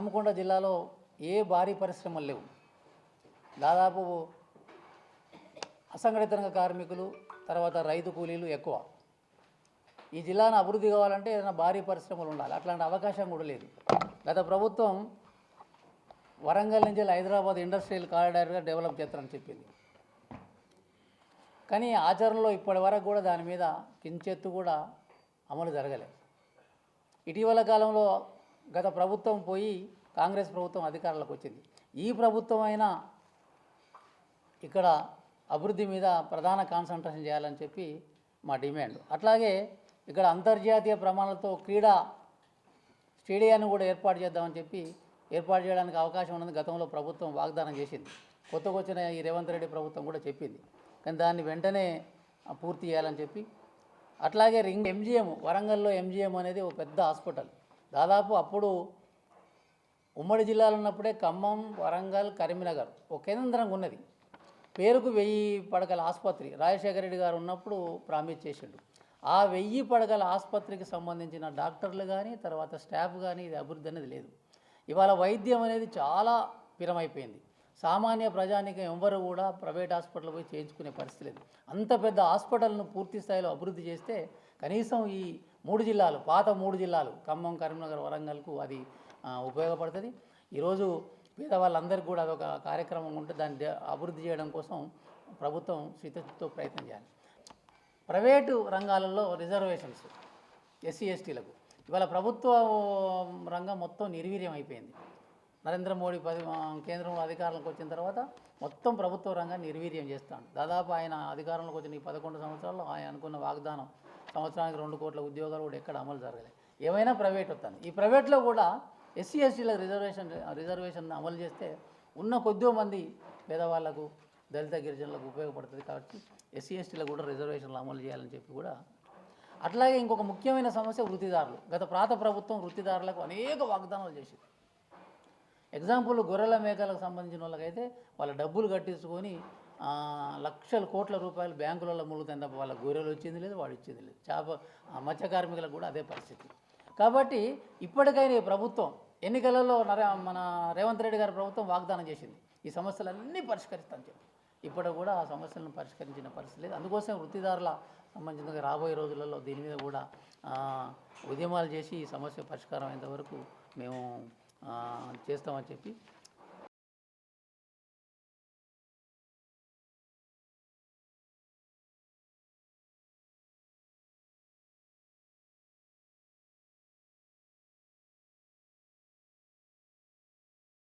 హన్మకొండ జిల్లాలో ఏ భారీ పరిశ్రమలు లేవు. దాదాపు అసంఘటిత రంగ కార్మికులు తర్వాత రైతు కూలీలు ఎక్కువ. ఈ జిల్లాను అభివృద్ధి కావాలంటే ఏదైనా భారీ పరిశ్రమలు ఉండాలి. అట్లాంటి అవకాశం కూడా లేదు. గత ప్రభుత్వం వరంగల్ నుంచి హైదరాబాద్ ఇండస్ట్రియల్ కారిడార్గా డెవలప్ చేస్తారని చెప్పింది. కానీ ఆచరణలో ఇప్పటి వరకు కూడా దాని మీద కించెత్తు కూడా అమలు జరగలేదు. ఇటీవల కాలంలో గత ప్రభుత్వం పోయి కాంగ్రెస్ ప్రభుత్వం అధికారంలోకి వచ్చింది. ఈ ప్రభుత్వం అయినా ఇక్కడ అభివృద్ధి మీద ప్రధాన కాన్సన్ట్రేషన్ చేయాలని చెప్పి మా డిమాండ్. అట్లాగే ఇక్కడ అంతర్జాతీయ ప్రమాణాలతో క్రీడా స్టేడియాన్ని కూడా ఏర్పాటు చేద్దామని చెప్పి ఏర్పాటు చేయడానికి అవకాశం ఉన్నది గతంలో ప్రభుత్వం వాగ్దానం చేసింది. కొత్తగా వచ్చిన ఈ రేవంత్ రెడ్డి ప్రభుత్వం కూడా చెప్పింది. కానీ దాన్ని వెంటనే పూర్తి చేయాలని చెప్పి. అట్లాగే రింగ్ ఎంజిఎం వరంగల్లో ఎంజిఎం అనేది ఒక పెద్ద హాస్పిటల్. దాదాపు అప్పుడు ఉమ్మడి జిల్లాలో ఉన్నప్పుడే ఖమ్మం వరంగల్ కరీంనగర్ ఒక కేంద్రంగా ఉన్నది. పేరుకు వెయ్యి పడకల ఆసుపత్రి రాజశేఖర రెడ్డి గారు ఉన్నప్పుడు ప్రామిస్ చేసిండు. ఆ వెయ్యి పడకల ఆసుపత్రికి సంబంధించిన డాక్టర్లు కానీ తర్వాత స్టాఫ్ కానీ ఇది అభివృద్ధి అనేది లేదు. ఇవాళ వైద్యం అనేది చాలా పిరమైపోయింది. సామాన్య ప్రజానికం ఎవరు కూడా ప్రైవేట్ హాస్పిటల్ పోయి చేయించుకునే పరిస్థితి లేదు. అంత పెద్ద హాస్పిటల్ను పూర్తి స్థాయిలో అభివృద్ధి చేస్తే కనీసం ఈ మూడు జిల్లాలు పాత మూడు జిల్లాలు ఖమ్మం కరీంనగర్ వరంగల్కు అది ఉపయోగపడుతుంది. ఈరోజు పేదవాళ్ళందరికీ కూడా అదొక కార్యక్రమం ఉంటే దాన్ని అభివృద్ధి చేయడం కోసం ప్రభుత్వం స్థితితో ప్రయత్నం చేయాలి. ప్రైవేటు రంగాలలో రిజర్వేషన్స్ ఎస్సీ ఎస్టీలకు. ఇవాళ ప్రభుత్వ రంగం మొత్తం నిర్వీర్యం అయిపోయింది. నరేంద్ర మోడీ పది కేంద్రంలో అధికారంలోకి వచ్చిన తర్వాత మొత్తం ప్రభుత్వ రంగాన్ని నిర్వీర్యం చేస్తాడు. దాదాపు ఆయన అధికారంలోకి వచ్చిన ఈ పదకొండు సంవత్సరాల్లో ఆయన అనుకున్న వాగ్దానం సంవత్సరానికి రెండు కోట్ల ఉద్యోగాలు కూడా ఎక్కడ అమలు జరగలేదు ఏమైనా ప్రైవేట్ వస్తాను ఈ ప్రైవేట్లో కూడా ఎస్సీ ఎస్టీలకు రిజర్వేషన్ రిజర్వేషన్ అమలు చేస్తే ఉన్న కొద్దిగా మంది పేదవాళ్ళకు దళిత గిరిజనులకు ఉపయోగపడుతుంది కాబట్టి ఎస్సీ ఎస్టీలకు కూడా రిజర్వేషన్లు అమలు చేయాలని చెప్పి కూడా అట్లాగే ఇంకొక ముఖ్యమైన సమస్య వృత్తిదారులు. గత ప్రాత ప్రభుత్వం వృత్తిదారులకు అనేక వాగ్దానాలు చేసింది. ఎగ్జాంపుల్ గొర్రెల మేకలకు సంబంధించిన వాళ్ళకైతే వాళ్ళ డబ్బులు కట్టించుకొని లక్షల కోట్ల రూపాయలు బ్యాంకులలో ములుగుతుంది తప్ప వాళ్ళ గొర్రెలు వచ్చింది లేదు వాడు ఇచ్చింది లేదు. చేప ఆ, మత్స్య కార్మికులకు కూడా అదే పరిస్థితి. కాబట్టి ఇప్పటికైనా ఈ ప్రభుత్వం ఎన్నికలలో నరే మన రేవంత్ రెడ్డి గారి ప్రభుత్వం వాగ్దానం చేసింది. ఈ సమస్యలన్నీ పరిష్కరిస్తాను చెప్పి. ఇప్పటికి కూడా ఆ సమస్యలను పరిష్కరించిన పరిస్థితి లేదు. అందుకోసం వృత్తిదారుల సంబంధించిన రాబోయే రోజులలో దీని మీద కూడా ఉద్యమాలు చేసి ఈ సమస్య పరిష్కారం అయ్యేంత వరకు మేము చేస్తామని చెప్పి